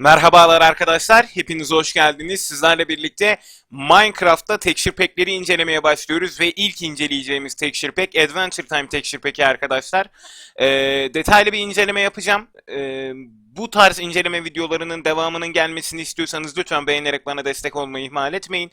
Merhabalar arkadaşlar, hepiniz hoş geldiniz. Sizlerle birlikte Minecraft'ta texture pack'leri incelemeye başlıyoruz ve ilk inceleyeceğimiz texture pack Adventure Time texture pack'i arkadaşlar. Ee, detaylı bir inceleme yapacağım. Ee, bu tarz inceleme videolarının devamının gelmesini istiyorsanız lütfen beğenerek bana destek olmayı ihmal etmeyin.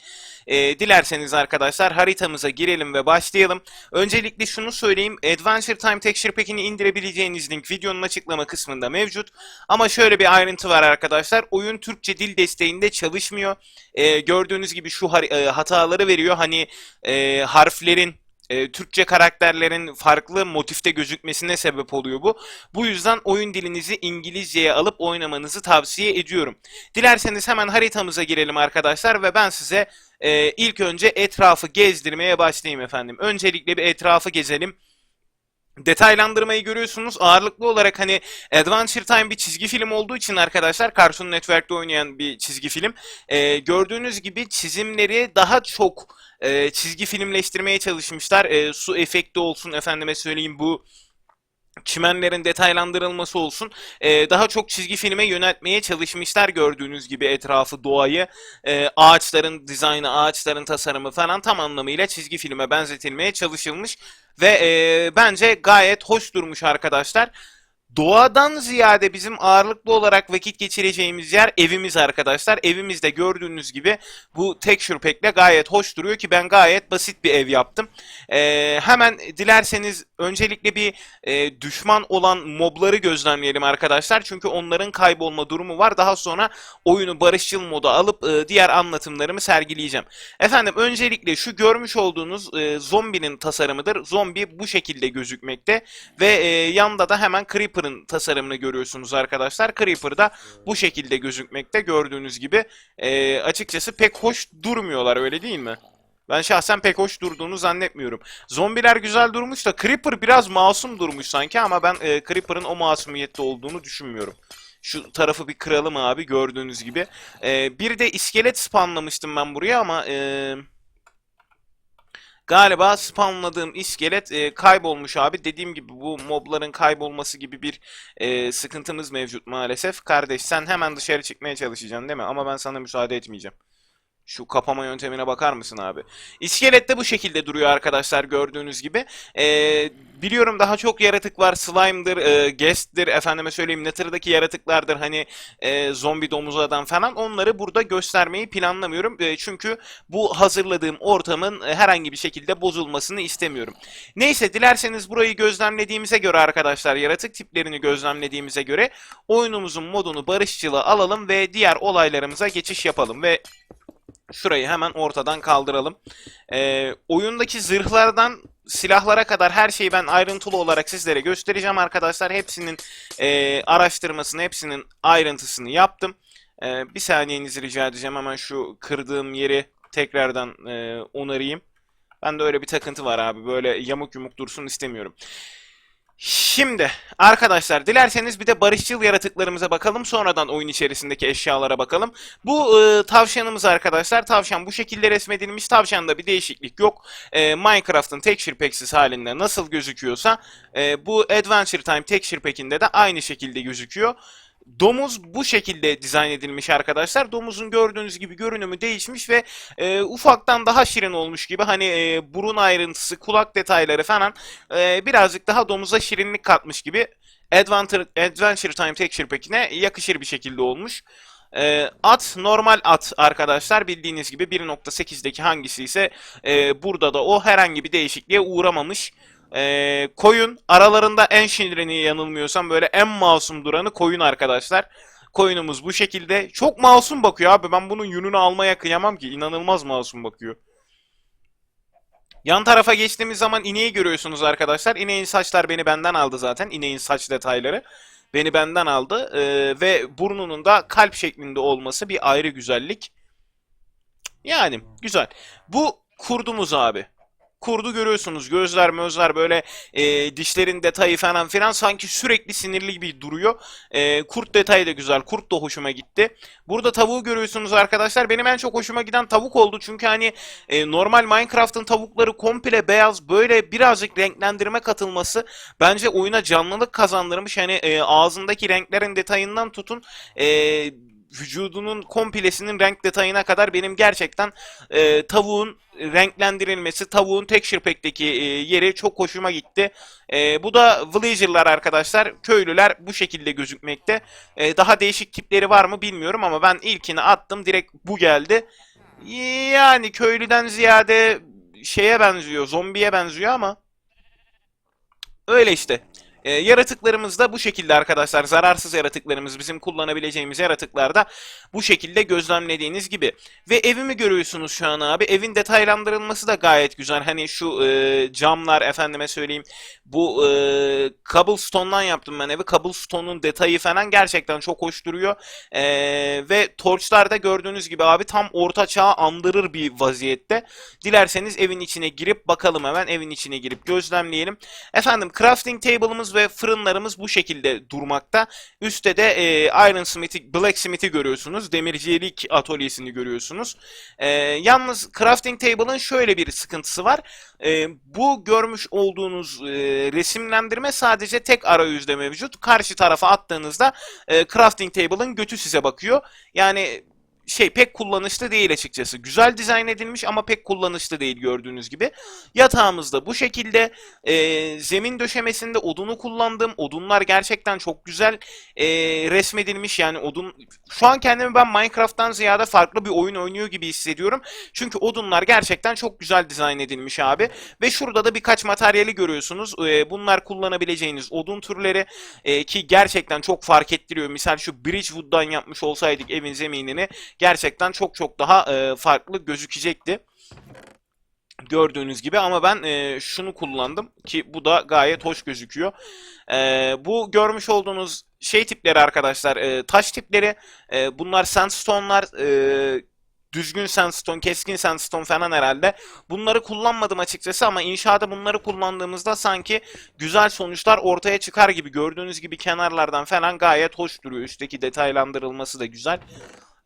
Ee, dilerseniz arkadaşlar haritamıza girelim ve başlayalım. Öncelikle şunu söyleyeyim. Adventure Time texture pack'ini indirebileceğiniz link videonun açıklama kısmında mevcut. Ama şöyle bir ayrıntı var arkadaşlar. Oyun Türkçe dil desteğinde çalışmıyor. Ee, gördüğünüz gibi şu e, hataları veriyor. Hani e, harflerin e, Türkçe karakterlerin farklı motifte gözükmesine sebep oluyor bu. Bu yüzden oyun dilinizi İngilizceye alıp oynamanızı tavsiye ediyorum. Dilerseniz hemen haritamıza girelim arkadaşlar ve ben size e, ilk önce etrafı gezdirmeye başlayayım efendim. Öncelikle bir etrafı gezelim. Detaylandırmayı görüyorsunuz. Ağırlıklı olarak hani Adventure Time bir çizgi film olduğu için arkadaşlar Cartoon Network'te oynayan bir çizgi film. Ee, gördüğünüz gibi çizimleri daha çok e, çizgi filmleştirmeye çalışmışlar. E, su efekti olsun efendime söyleyeyim bu çimenlerin detaylandırılması olsun. e, daha çok çizgi filme yöneltmeye çalışmışlar gördüğünüz gibi etrafı, doğayı. E, ağaçların dizaynı, ağaçların tasarımı falan tam anlamıyla çizgi filme benzetilmeye çalışılmış. Ve e, bence gayet hoş durmuş arkadaşlar. Doğadan ziyade bizim ağırlıklı olarak vakit geçireceğimiz yer evimiz arkadaşlar. Evimizde gördüğünüz gibi bu texture pack'le gayet hoş duruyor ki ben gayet basit bir ev yaptım. Ee, hemen dilerseniz öncelikle bir e, düşman olan mobları gözlemleyelim arkadaşlar. Çünkü onların kaybolma durumu var. Daha sonra oyunu barışçıl moda alıp e, diğer anlatımlarımı sergileyeceğim. Efendim öncelikle şu görmüş olduğunuz e, zombinin tasarımıdır. Zombi bu şekilde gözükmekte ve e, yanda da hemen Creeper'ın tasarımını görüyorsunuz arkadaşlar. Creeper da bu şekilde gözükmekte gördüğünüz gibi. E, açıkçası pek hoş durmuyorlar öyle değil mi? Ben şahsen pek hoş durduğunu zannetmiyorum. Zombiler güzel durmuş da Creeper biraz masum durmuş sanki ama ben e, Creeper'ın o masumiyette olduğunu düşünmüyorum. Şu tarafı bir kıralım abi gördüğünüz gibi. E, bir de iskelet spawnlamıştım ben buraya ama... E, Galiba spawnladığım iskelet e, kaybolmuş abi. Dediğim gibi bu mobların kaybolması gibi bir e, sıkıntımız mevcut maalesef. Kardeş sen hemen dışarı çıkmaya çalışacaksın değil mi? Ama ben sana müsaade etmeyeceğim. Şu kapama yöntemine bakar mısın abi? İskelet de bu şekilde duruyor arkadaşlar gördüğünüz gibi. Ee, biliyorum daha çok yaratık var. Slime'dır, e, Guest'tir, efendime söyleyeyim Nether'daki yaratıklardır. Hani e, zombi domuz adam falan. Onları burada göstermeyi planlamıyorum. E, çünkü bu hazırladığım ortamın e, herhangi bir şekilde bozulmasını istemiyorum. Neyse dilerseniz burayı gözlemlediğimize göre arkadaşlar yaratık tiplerini gözlemlediğimize göre oyunumuzun modunu barışçıla alalım ve diğer olaylarımıza geçiş yapalım ve Şurayı hemen ortadan kaldıralım. Ee, oyundaki zırhlardan silahlara kadar her şeyi ben ayrıntılı olarak sizlere göstereceğim arkadaşlar. Hepsinin e, araştırmasını, hepsinin ayrıntısını yaptım. Ee, bir saniyenizi rica edeceğim. Hemen şu kırdığım yeri tekrardan e, onarayım. Bende öyle bir takıntı var abi. Böyle yamuk yumuk dursun istemiyorum. Şimdi arkadaşlar dilerseniz bir de barışçıl yaratıklarımıza bakalım. Sonradan oyun içerisindeki eşyalara bakalım. Bu e, tavşanımız arkadaşlar. Tavşan bu şekilde resmedilmiş. Tavşanda bir değişiklik yok. E, Minecraft'ın texture pack'siz halinde nasıl gözüküyorsa e, bu Adventure Time texture pack'inde de aynı şekilde gözüküyor. Domuz bu şekilde dizayn edilmiş arkadaşlar. Domuzun gördüğünüz gibi görünümü değişmiş ve e, ufaktan daha şirin olmuş gibi. Hani e, burun ayrıntısı, kulak detayları falan e, birazcık daha domuza şirinlik katmış gibi. Adventure, Adventure Time Texture Pack'ine yakışır bir şekilde olmuş. E, at normal at arkadaşlar bildiğiniz gibi 1.8'deki hangisi ise e, burada da o herhangi bir değişikliğe uğramamış. Ee, koyun aralarında en şirini yanılmıyorsam böyle en masum duranı koyun arkadaşlar. Koyunumuz bu şekilde. Çok masum bakıyor abi. Ben bunun yününü almaya kıyamam ki. İnanılmaz masum bakıyor. Yan tarafa geçtiğimiz zaman ineği görüyorsunuz arkadaşlar. İneğin saçlar beni benden aldı zaten. İneğin saç detayları beni benden aldı. Ee, ve burnunun da kalp şeklinde olması bir ayrı güzellik. Yani güzel. Bu kurdumuz abi. Kurdu görüyorsunuz. Gözler mözler böyle e, dişlerin detayı falan filan sanki sürekli sinirli gibi duruyor. E, kurt detayı da güzel. Kurt da hoşuma gitti. Burada tavuğu görüyorsunuz arkadaşlar. Benim en çok hoşuma giden tavuk oldu. Çünkü hani e, normal Minecraft'ın tavukları komple beyaz. Böyle birazcık renklendirme katılması bence oyuna canlılık kazandırmış. Hani e, ağzındaki renklerin detayından tutun. E, vücudunun komplesinin renk detayına kadar benim gerçekten e, tavuğun renklendirilmesi, tavuğun texture pack'teki e, yeri çok hoşuma gitti. E, bu da villager'lar arkadaşlar. Köylüler bu şekilde gözükmekte. E, daha değişik tipleri var mı bilmiyorum ama ben ilkini attım. Direkt bu geldi. Yani köylüden ziyade şeye benziyor, zombiye benziyor ama öyle işte. Ee, yaratıklarımız da bu şekilde arkadaşlar. Zararsız yaratıklarımız bizim kullanabileceğimiz yaratıklar da bu şekilde gözlemlediğiniz gibi. Ve evimi görüyorsunuz şu an abi. Evin detaylandırılması da gayet güzel. Hani şu e, camlar efendime söyleyeyim. Bu e, cobblestone'dan yaptım ben evi. Cobblestone'un detayı falan gerçekten çok hoş duruyor. E, ve torçlar da gördüğünüz gibi abi tam orta çağı andırır bir vaziyette. Dilerseniz evin içine girip bakalım hemen. Evin içine girip gözlemleyelim. Efendim crafting table'ımız ve fırınlarımız bu şekilde durmakta. Üstte de e, Ironsmith'i, Blacksmith'i görüyorsunuz. Demircilik atölyesini görüyorsunuz. E, yalnız crafting table'ın şöyle bir sıkıntısı var. E, bu görmüş olduğunuz e, resimlendirme sadece tek arayüzde mevcut. Karşı tarafa attığınızda e, crafting table'ın götü size bakıyor. Yani şey pek kullanışlı değil açıkçası. Güzel dizayn edilmiş ama pek kullanışlı değil gördüğünüz gibi. Yatağımız da bu şekilde. E, zemin döşemesinde odunu kullandım. Odunlar gerçekten çok güzel e, resmedilmiş. Yani odun... Şu an kendimi ben Minecraft'tan ziyade farklı bir oyun oynuyor gibi hissediyorum. Çünkü odunlar gerçekten çok güzel dizayn edilmiş abi. Ve şurada da birkaç materyali görüyorsunuz. E, bunlar kullanabileceğiniz odun türleri e, ki gerçekten çok fark ettiriyor. Misal şu Bridgewood'dan yapmış olsaydık evin zeminini gerçekten çok çok daha e, farklı gözükecekti. Gördüğünüz gibi ama ben e, şunu kullandım ki bu da gayet hoş gözüküyor. E, bu görmüş olduğunuz şey tipleri arkadaşlar e, taş tipleri e, bunlar sandstone'lar e, düzgün sandstone, keskin sandstone falan herhalde. Bunları kullanmadım açıkçası ama inşaata bunları kullandığımızda sanki güzel sonuçlar ortaya çıkar gibi. Gördüğünüz gibi kenarlardan falan gayet hoş duruyor. Üstteki detaylandırılması da güzel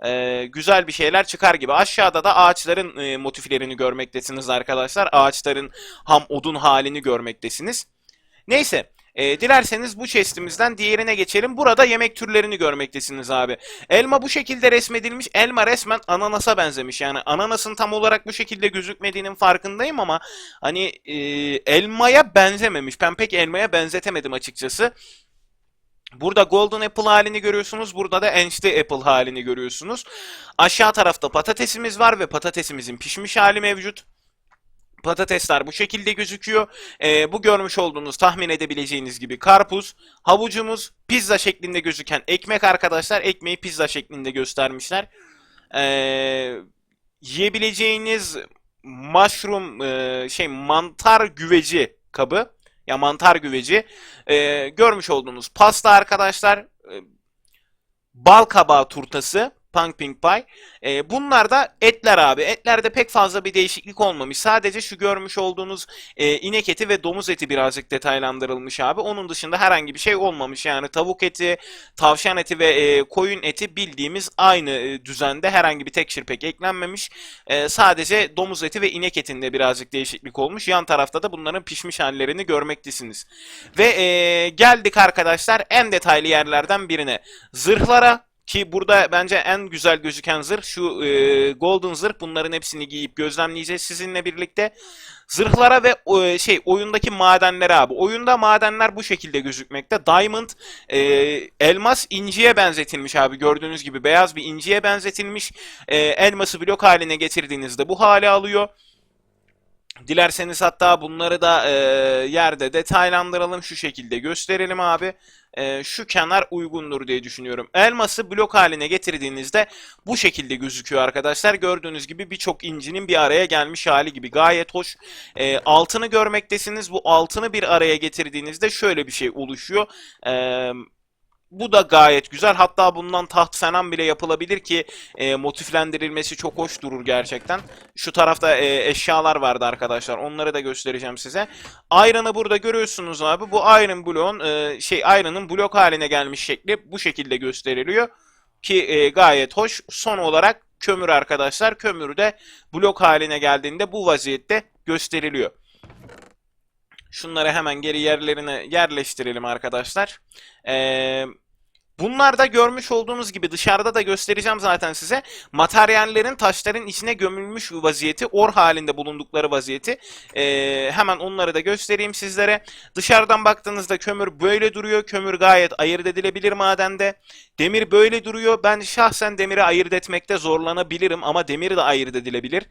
e, güzel bir şeyler çıkar gibi. Aşağıda da ağaçların e, motiflerini görmektesiniz arkadaşlar. Ağaçların ham odun halini görmektesiniz. Neyse. E, dilerseniz bu chestimizden diğerine geçelim. Burada yemek türlerini görmektesiniz abi. Elma bu şekilde resmedilmiş. Elma resmen ananasa benzemiş. Yani ananasın tam olarak bu şekilde gözükmediğinin farkındayım ama hani e, elmaya benzememiş. Ben pek elmaya benzetemedim açıkçası. Burada Golden Apple halini görüyorsunuz. Burada da Enchli Apple halini görüyorsunuz. Aşağı tarafta patatesimiz var ve patatesimizin pişmiş hali mevcut. Patatesler bu şekilde gözüküyor. Ee, bu görmüş olduğunuz tahmin edebileceğiniz gibi karpuz, havucumuz, pizza şeklinde gözüken ekmek arkadaşlar. Ekmeği pizza şeklinde göstermişler. Ee, yiyebileceğiniz mushroom e, şey mantar güveci kabı. Ya mantar güveci. Ee, görmüş olduğunuz pasta arkadaşlar. E, bal kabağı turtası. Pumpkin Pie. Ee, bunlar da etler abi. Etlerde pek fazla bir değişiklik olmamış. Sadece şu görmüş olduğunuz e, inek eti ve domuz eti birazcık detaylandırılmış abi. Onun dışında herhangi bir şey olmamış. Yani tavuk eti, tavşan eti ve e, koyun eti bildiğimiz aynı e, düzende herhangi bir texture pack eklenmemiş. E, sadece domuz eti ve inek etinde birazcık değişiklik olmuş. Yan tarafta da bunların pişmiş hallerini görmektesiniz. Ve e, geldik arkadaşlar en detaylı yerlerden birine. Zırhlara ki burada bence en güzel gözüken zırh şu e, Golden zırh. Bunların hepsini giyip gözlemleyeceğiz sizinle birlikte. Zırhlara ve e, şey oyundaki madenlere abi. Oyunda madenler bu şekilde gözükmekte. Diamond e, elmas inciye benzetilmiş abi. Gördüğünüz gibi beyaz bir inciye benzetilmiş. E, elması blok haline getirdiğinizde bu hale alıyor. Dilerseniz hatta bunları da e, yerde detaylandıralım şu şekilde gösterelim abi. E, şu kenar uygundur diye düşünüyorum. Elması blok haline getirdiğinizde bu şekilde gözüküyor arkadaşlar. Gördüğünüz gibi birçok incinin bir araya gelmiş hali gibi gayet hoş. E, altını görmektesiniz. Bu altını bir araya getirdiğinizde şöyle bir şey oluşuyor. Eee bu da gayet güzel. Hatta bundan taht falan bile yapılabilir ki e, motiflendirilmesi çok hoş durur gerçekten. Şu tarafta e, eşyalar vardı arkadaşlar. Onları da göstereceğim size. Iron'ı burada görüyorsunuz abi. Bu Iron bloğun e, şey Iron'ın blok haline gelmiş şekli bu şekilde gösteriliyor. Ki e, gayet hoş. Son olarak kömür arkadaşlar. Kömür de blok haline geldiğinde bu vaziyette gösteriliyor. Şunları hemen geri yerlerine yerleştirelim arkadaşlar. Eee Bunlar da görmüş olduğunuz gibi dışarıda da göstereceğim zaten size. Materyallerin taşların içine gömülmüş vaziyeti, or halinde bulundukları vaziyeti. Ee, hemen onları da göstereyim sizlere. Dışarıdan baktığınızda kömür böyle duruyor. Kömür gayet ayırt edilebilir madende. Demir böyle duruyor. Ben şahsen demiri ayırt etmekte zorlanabilirim ama demir de ayırt edilebilir.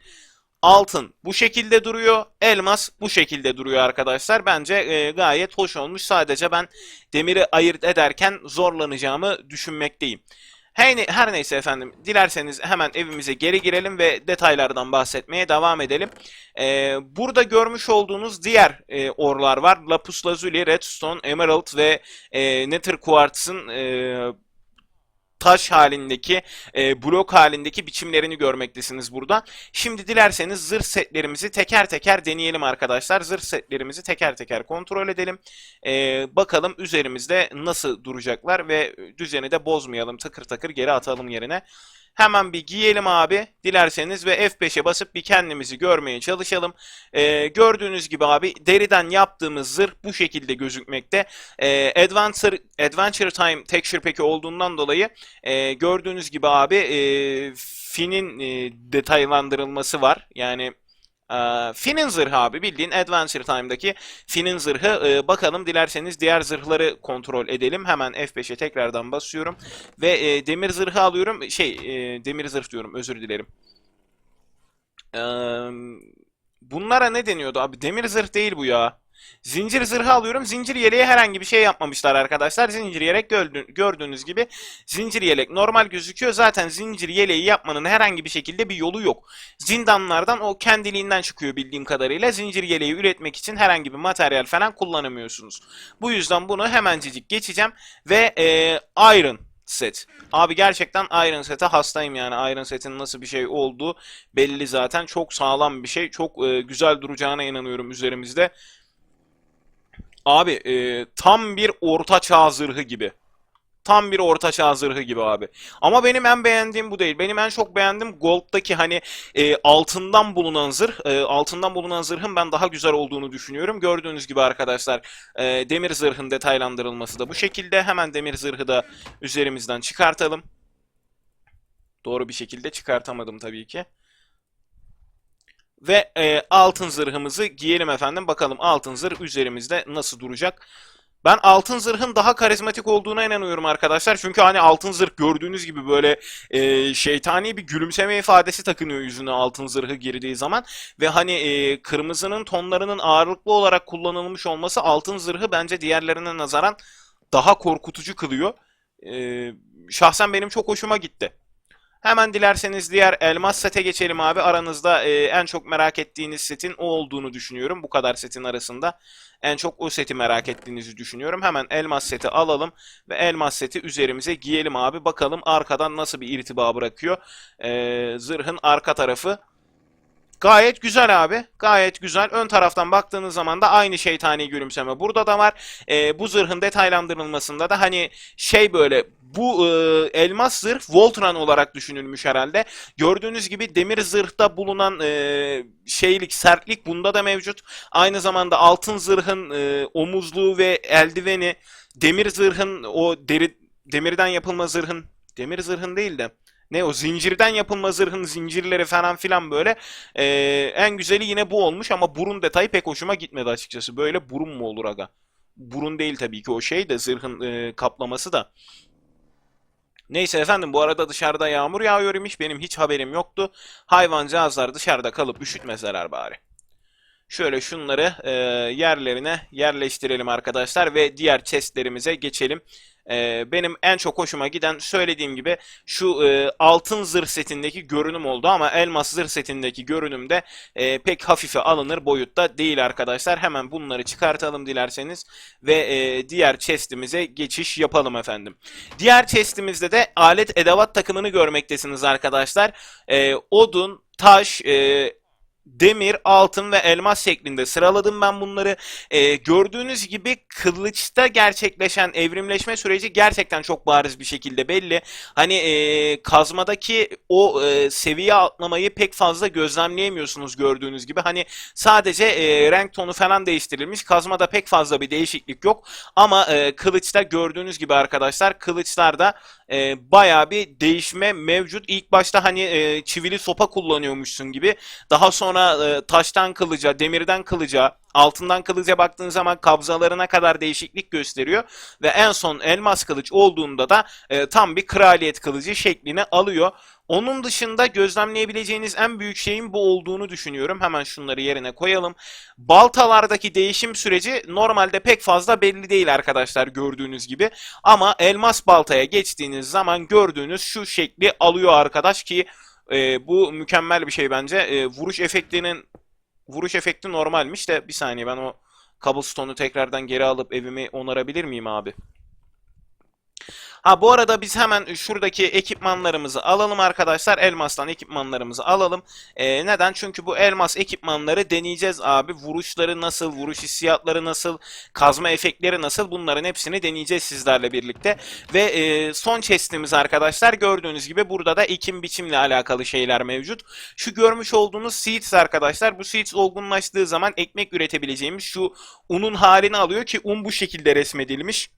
Altın bu şekilde duruyor. Elmas bu şekilde duruyor arkadaşlar. Bence e, gayet hoş olmuş. Sadece ben demiri ayırt ederken zorlanacağımı düşünmekteyim. Her, ne- her neyse efendim. Dilerseniz hemen evimize geri girelim ve detaylardan bahsetmeye devam edelim. E, burada görmüş olduğunuz diğer e, orlar var. Lapis Lazuli, Redstone, Emerald ve e, Nether Quartz'ın e, taş halindeki, e, blok halindeki biçimlerini görmektesiniz burada. Şimdi dilerseniz zırh setlerimizi teker teker deneyelim arkadaşlar. Zırh setlerimizi teker teker kontrol edelim. E, bakalım üzerimizde nasıl duracaklar ve düzeni de bozmayalım. Takır takır geri atalım yerine. Hemen bir giyelim abi dilerseniz ve F5'e basıp bir kendimizi görmeye çalışalım. E, gördüğünüz gibi abi deriden yaptığımız zırh bu şekilde gözükmekte. E, Adventure, Adventure Time texture pack'i olduğundan dolayı e, gördüğünüz gibi abi e, Finn'in e, detaylandırılması var. Yani e, Finn'in zırhı abi bildiğin Adventure Time'daki Finn'in zırhı. E, bakalım dilerseniz diğer zırhları kontrol edelim. Hemen F5'e tekrardan basıyorum. Ve e, demir zırhı alıyorum. Şey e, demir zırh diyorum özür dilerim. E, bunlara ne deniyordu abi? Demir zırh değil bu ya. Zincir zırhı alıyorum. Zincir yeleğe herhangi bir şey yapmamışlar arkadaşlar. Zincir yelek gördü- gördüğünüz gibi zincir yelek normal gözüküyor. Zaten zincir yeleği yapmanın herhangi bir şekilde bir yolu yok. Zindanlardan o kendiliğinden çıkıyor bildiğim kadarıyla. Zincir yeleği üretmek için herhangi bir materyal falan kullanamıyorsunuz. Bu yüzden bunu hemencecik geçeceğim ve e, Iron set. Abi gerçekten Iron Set'e hastayım yani. Iron Set'in nasıl bir şey olduğu belli zaten. Çok sağlam bir şey. Çok e, güzel duracağına inanıyorum üzerimizde. Abi e, tam bir orta çağ zırhı gibi. Tam bir orta çağ zırhı gibi abi. Ama benim en beğendiğim bu değil. Benim en çok beğendiğim Gold'daki hani e, altından bulunan zırh. E, altından bulunan zırhın ben daha güzel olduğunu düşünüyorum. Gördüğünüz gibi arkadaşlar e, demir zırhın detaylandırılması da bu şekilde. Hemen demir zırhı da üzerimizden çıkartalım. Doğru bir şekilde çıkartamadım tabii ki. Ve e, altın zırhımızı giyelim efendim. Bakalım altın zırh üzerimizde nasıl duracak. Ben altın zırhın daha karizmatik olduğuna inanıyorum arkadaşlar. Çünkü hani altın zırh gördüğünüz gibi böyle e, şeytani bir gülümseme ifadesi takınıyor yüzüne altın zırhı girdiği zaman. Ve hani e, kırmızının tonlarının ağırlıklı olarak kullanılmış olması altın zırhı bence diğerlerine nazaran daha korkutucu kılıyor. E, şahsen benim çok hoşuma gitti. Hemen dilerseniz diğer elmas sete geçelim abi. Aranızda e, en çok merak ettiğiniz setin o olduğunu düşünüyorum. Bu kadar setin arasında en çok o seti merak ettiğinizi düşünüyorum. Hemen elmas seti alalım ve elmas seti üzerimize giyelim abi. Bakalım arkadan nasıl bir irtiba bırakıyor. E, zırhın arka tarafı. Gayet güzel abi. Gayet güzel. Ön taraftan baktığınız zaman da aynı şeytani gülümseme burada da var. E, bu zırhın detaylandırılmasında da hani şey böyle bu e, elmas zırh Voltron olarak düşünülmüş herhalde. Gördüğünüz gibi demir zırhta bulunan e, şeylik, sertlik bunda da mevcut. Aynı zamanda altın zırhın e, omuzluğu ve eldiveni, demir zırhın o deri demirden yapılma zırhın demir zırhın değil de ne o zincirden yapılma zırhın zincirleri falan filan böyle. E, en güzeli yine bu olmuş ama burun detayı pek hoşuma gitmedi açıkçası. Böyle burun mu olur aga? Burun değil tabii ki o şey de zırhın e, kaplaması da. Neyse efendim bu arada dışarıda yağmur yağıyor imiş. Benim hiç haberim yoktu. Hayvancağızlar dışarıda kalıp üşütmeseler bari. Şöyle şunları e, yerlerine yerleştirelim arkadaşlar ve diğer chestlerimize geçelim. E, benim en çok hoşuma giden söylediğim gibi şu e, altın zırh setindeki görünüm oldu ama elmas zırh setindeki görünüm de e, pek hafife alınır boyutta değil arkadaşlar. Hemen bunları çıkartalım dilerseniz ve e, diğer chestimize geçiş yapalım efendim. Diğer chestimizde de alet edevat takımını görmektesiniz arkadaşlar. E, odun, taş, e, demir, altın ve elmas şeklinde sıraladım ben bunları. Ee, gördüğünüz gibi kılıçta gerçekleşen evrimleşme süreci gerçekten çok bariz bir şekilde belli. Hani e, kazmadaki o e, seviye atlamayı pek fazla gözlemleyemiyorsunuz gördüğünüz gibi. Hani sadece e, renk tonu falan değiştirilmiş. Kazmada pek fazla bir değişiklik yok. Ama e, kılıçta gördüğünüz gibi arkadaşlar kılıçlarda e, bayağı bir değişme mevcut. İlk başta hani e, çivili sopa kullanıyormuşsun gibi. Daha sonra e, taştan kılıca, demirden kılıca, altından kılıca baktığın zaman kabzalarına kadar değişiklik gösteriyor. Ve en son elmas kılıç olduğunda da e, tam bir kraliyet kılıcı şeklini alıyor. Onun dışında gözlemleyebileceğiniz en büyük şeyin bu olduğunu düşünüyorum. Hemen şunları yerine koyalım. Baltalardaki değişim süreci normalde pek fazla belli değil arkadaşlar gördüğünüz gibi. Ama elmas baltaya geçtiğiniz zaman gördüğünüz şu şekli alıyor arkadaş ki e, bu mükemmel bir şey bence. E, vuruş efektinin vuruş efekti normalmiş de bir saniye ben o cobblestone'u tekrardan geri alıp evimi onarabilir miyim abi? Ha bu arada biz hemen şuradaki ekipmanlarımızı alalım arkadaşlar. Elmas'tan ekipmanlarımızı alalım. Ee, neden? Çünkü bu elmas ekipmanları deneyeceğiz abi. Vuruşları nasıl, vuruş hissiyatları nasıl, kazma efektleri nasıl bunların hepsini deneyeceğiz sizlerle birlikte. Ve e, son chestimiz arkadaşlar gördüğünüz gibi burada da ekim biçimle alakalı şeyler mevcut. Şu görmüş olduğunuz seeds arkadaşlar. Bu seeds olgunlaştığı zaman ekmek üretebileceğimiz şu unun halini alıyor ki un bu şekilde resmedilmiş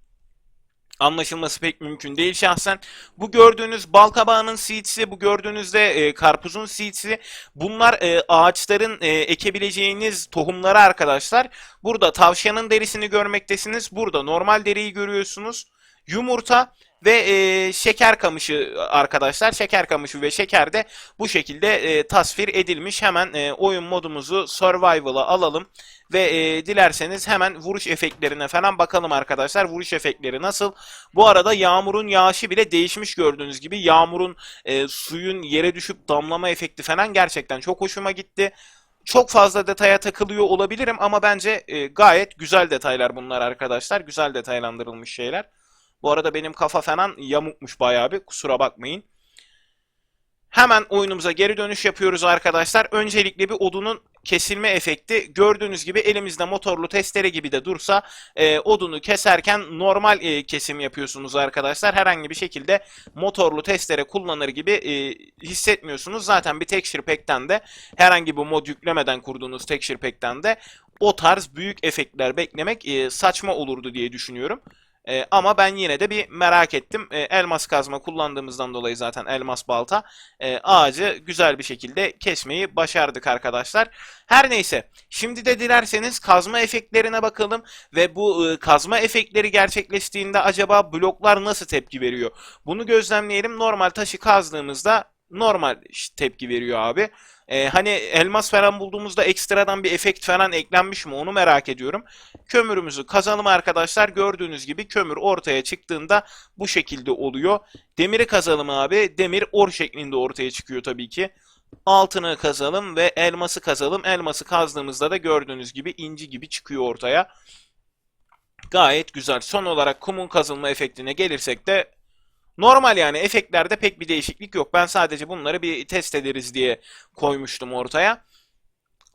anlaşılması pek mümkün değil şahsen. Bu gördüğünüz bal kabağının seeds'i, bu gördüğünüz de e, karpuzun seeds'i. Bunlar e, ağaçların e, ekebileceğiniz tohumları arkadaşlar. Burada tavşanın derisini görmektesiniz. Burada normal deriyi görüyorsunuz. Yumurta ve e, şeker kamışı arkadaşlar. Şeker kamışı ve şeker de bu şekilde e, tasvir edilmiş. Hemen e, oyun modumuzu Survival'a alalım. Ve e, dilerseniz hemen vuruş efektlerine falan bakalım arkadaşlar. Vuruş efektleri nasıl? Bu arada yağmurun yağışı bile değişmiş gördüğünüz gibi. Yağmurun e, suyun yere düşüp damlama efekti falan gerçekten çok hoşuma gitti. Çok fazla detaya takılıyor olabilirim ama bence e, gayet güzel detaylar bunlar arkadaşlar. Güzel detaylandırılmış şeyler. Bu arada benim kafa falan yamukmuş bayağı bir kusura bakmayın. Hemen oyunumuza geri dönüş yapıyoruz arkadaşlar. Öncelikle bir odunun kesilme efekti. Gördüğünüz gibi elimizde motorlu testere gibi de dursa e, odunu keserken normal e, kesim yapıyorsunuz arkadaşlar. Herhangi bir şekilde motorlu testere kullanır gibi e, hissetmiyorsunuz. Zaten bir texture pack'ten de herhangi bir mod yüklemeden kurduğunuz texture pack'ten de o tarz büyük efektler beklemek e, saçma olurdu diye düşünüyorum. E, ama ben yine de bir merak ettim. E, elmas kazma kullandığımızdan dolayı zaten elmas balta e, ağacı güzel bir şekilde kesmeyi başardık arkadaşlar. Her neyse şimdi de dilerseniz kazma efektlerine bakalım ve bu e, kazma efektleri gerçekleştiğinde acaba bloklar nasıl tepki veriyor? Bunu gözlemleyelim. Normal taşı kazdığımızda normal tepki veriyor abi. Ee, hani elmas falan bulduğumuzda ekstradan bir efekt falan eklenmiş mi onu merak ediyorum. Kömürümüzü kazalım arkadaşlar. Gördüğünüz gibi kömür ortaya çıktığında bu şekilde oluyor. Demiri kazalım abi. Demir or şeklinde ortaya çıkıyor tabii ki. Altını kazalım ve elması kazalım. Elması kazdığımızda da gördüğünüz gibi inci gibi çıkıyor ortaya. Gayet güzel. Son olarak kumun kazılma efektine gelirsek de Normal yani efektlerde pek bir değişiklik yok. Ben sadece bunları bir test ederiz diye koymuştum ortaya.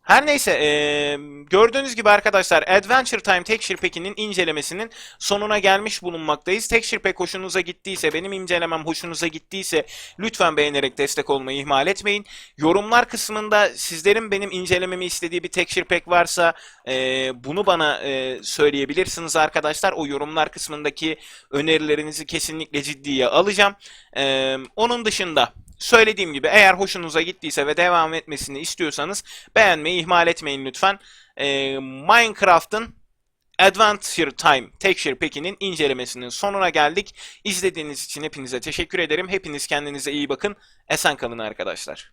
Her neyse ee, gördüğünüz gibi arkadaşlar Adventure Time Texture Pack'inin incelemesinin sonuna gelmiş bulunmaktayız. Texture Pack hoşunuza gittiyse, benim incelemem hoşunuza gittiyse lütfen beğenerek destek olmayı ihmal etmeyin. Yorumlar kısmında sizlerin benim incelememi istediği bir Texture Pack varsa ee, bunu bana ee, söyleyebilirsiniz arkadaşlar. O yorumlar kısmındaki önerilerinizi kesinlikle ciddiye alacağım. Ee, onun dışında Söylediğim gibi eğer hoşunuza gittiyse ve devam etmesini istiyorsanız beğenmeyi ihmal etmeyin lütfen. Ee, Minecraft'ın Adventure Time Texture Pack'inin incelemesinin sonuna geldik. İzlediğiniz için hepinize teşekkür ederim. Hepiniz kendinize iyi bakın. Esen kalın arkadaşlar.